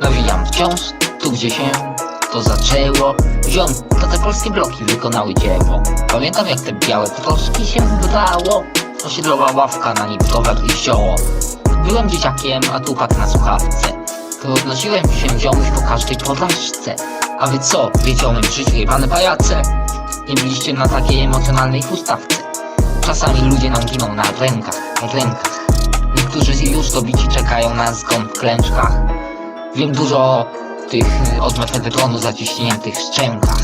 Nawijam wciąż tu, gdzie się to zaczęło. Ziom, to te polskie bloki wykonały dzieło. Pamiętam jak te białe troszki się wybrało Osiedlowa ławka, na nim towar i sioło Byłem dzieciakiem, a tu pat na słuchawce. To odnosiłem się ziomuś po każdej porażce. A wy co, wiecie o mym życiu jebane pajace? Nie byliście na takiej emocjonalnej hustawce Czasami ludzie nam giną na rękach, rękach Niektórzy już dobici czekają na zgon w klęczkach. Wiem dużo o tych y, od mefedronu zaciśniętych szczękach.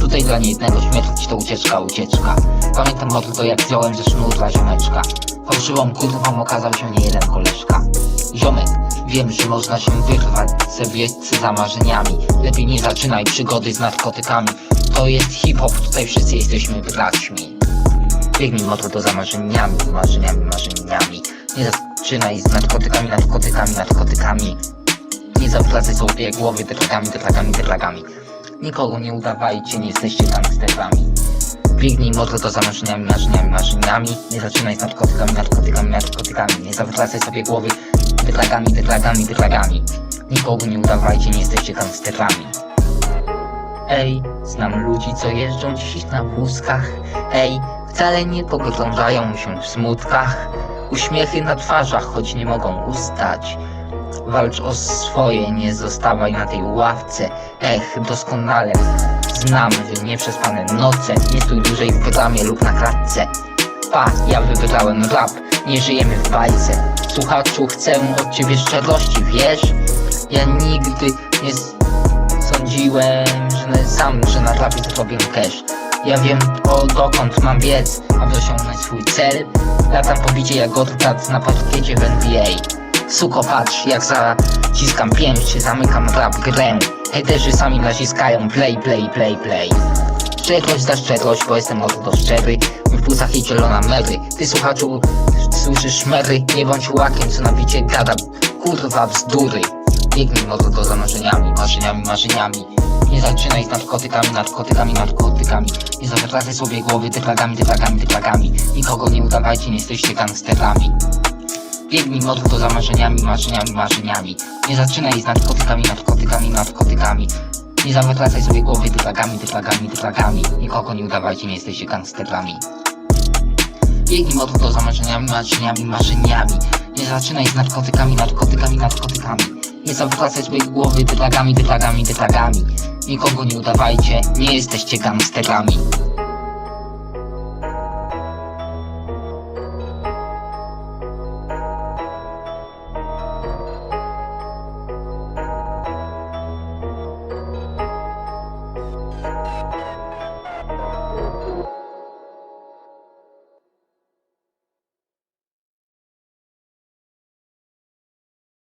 Tutaj dla niejednego śmierć to ucieczka, ucieczka. Pamiętam bardzo jak wziąłem ze sznurka ziomeczka. Fałszywą kurwą okazał się nie jeden koleżka. Ziomek, wiem, że można się wyrwać sobie za marzeniami. Lepiej nie zaczynaj przygody z narkotykami. To jest hip-hop, tutaj wszyscy jesteśmy braćmi. Biegnij motor to za marzeniami, marzeniami, marzeniami. Nie zaczynaj z narkotykami, narkotykami, narkotykami Nie zawracaj sobie głowy dragami, dragami, dragami Nikogo nie udawajcie, nie jesteście gangsterami Biegnij motor to za marzeniami, marzeniami, marzeniami Nie zaczynaj z narkotykami, narkotykami, narkotykami. Nie zawracaj sobie głowy. Dragami, dragami, dragami Nikogo nie udawajcie, nie jesteście gangsterami Ej, znam ludzi, co jeżdżą dziś na wózkach. Ej, wcale nie pogrążają się w smutkach. Uśmiechy na twarzach, choć nie mogą ustać Walcz o swoje, nie zostawaj na tej ławce. Ech, doskonale. Znam, że nieprzespane noce. Nie stój dłużej w bramie lub na klatce. Pa, ja wybrałem rap, nie żyjemy w bajce. Słuchaczu, chcę od ciebie szczerości, wiesz? Ja nigdy nie sądziłem, że sam, że na rapie zrobię cash. Ja wiem o dokąd mam biec, aby osiągnąć swój cel. Latam pobicie jak odpad na parkiecie w NBA Suko patrz jak zaciskam pięść, zamykam rap grę. Hejterzy sami naciskają play, play, play, play. Szczerość za szczerość, bo jestem mordo szczery. W płucach jej zielona mery Ty słuchaczu, słyszysz szmery? Nie bądź łakiem, co na bicie gada Kurwa bzdury. Biegnij mordo za marzeniami, marzeniami, marzeniami. Nie zaczynaj z narkotykami, narkotykami, narkotykami. Nie zawracaj sobie głowy dyfragami, dyfragami, dyfragami Nikogo nie udawajcie, nie jesteście gangsterami Biegnij mordo za marzeniami, marzeniami, marzeniami. Nie zaczynaj z narkotykami, narkotykami, narkotykami. Nie zawracaj sobie głowy dyfragami, dyfragami, dyfragami Nikogo nie udawajcie, nie jesteście gangsterami. Biegnij mordo za marzeniami, marzeniami, marzeniami. Nie zaczynaj z narkotykami, narkotykami, narkotykami. Nie zawracaj sobie głowy dyfragami, dyfragami, dyfragami Nikogo nie udawajcie, nie jesteście gangsterami